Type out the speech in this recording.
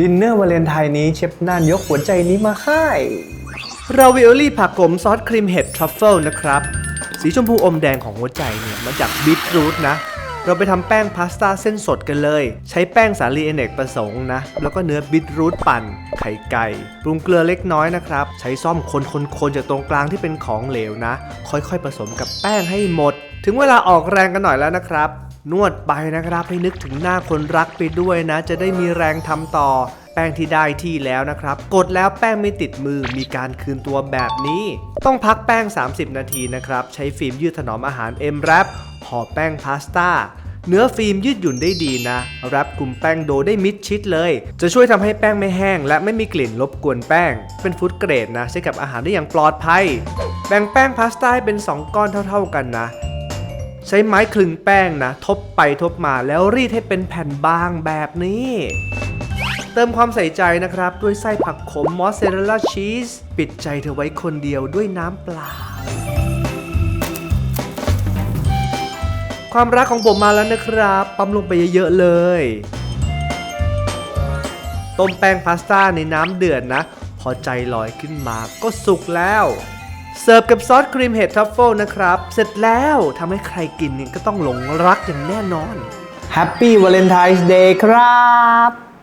ดินเนอร์วาเลนไทน์นี้เชฟน่านยกหัวใจนี้มาให้ราวิโอลี่ผักขมซอสครีมเห็ดทรัฟเฟิลนะครับ สีชมพูอมแดงของหัวใจเนี่ยมาจากบีทรูทนะ เราไปทำแป้งพาสต้าเส้นสดกันเลย ใช้แป้งสาลีอเนกประสงค์นะ แล้วก็เนื้อบีทรูทปั่น ไข่ไก่ปรุงเกลือเล็กน้อยนะครับ ใช้ซ่อมคนๆๆจากตรงกลางที่เป็นของเหลวนะ ค่อยๆผสมกับแป้งให้หมด ถึงเวลาออกแรงกันหน่อยแล้วนะครับ นวดไปนะครับให้นึกถึงหน้าคนรักไปด้วยนะ จะได้มีแรงทำต่อ แป้งที่ได้ที่แล้วนะครับ กดแล้วแป้งไม่ติดมือมีการคืนตัวแบบนี้ ต้องพักแป้ง 30 นาทีนะครับ ใช้ฟิล์มยืดถนอมอาหาร M Wrap ห่อแป้งพาสต้าเนื้อฟิล์มยืดหยุ่นได้ดีนะแรปกลุ่มแป้งโดได้มิดชิดเลย จะช่วยทำให้แป้งไม่แห้ง และไม่มีกลิ่นรบกวนแป้ง เป็นฟู้ดเกรดนะ ใช้กับอาหารได้อย่างปลอดภัย แบ่งแป้งพาสต้าให้เป็น 2 ก้อนเท่า ๆกันนะ ใช้ไม้คลึงแป้งนะ ทบไปทบมาแล้วรีดให้เป็นแผ่นบางแบบนี้ เติมความใส่ใจนะครับ ด้วยไส้ผักขมมอสซาเรลล่าชีส ปิดใจเธอไว้คนเดียวด้วยน้ำเปล่า ความรักของผมมาแล้วนะครับ ปั๊มลงไปเยอะๆเลยต้มแป้งพาสต้าในน้ำเดือดนะ พอใจลอยขึ้นมาก็สุกแล้ว เสิร์ฟกับซอสครีมเห็ดทัฟเฟิลนะครับ เสร็จแล้วทำให้ใครกินเนี่ยก็ต้องหลงรักอย่างแน่นอน Happy Valentine's Day ครับ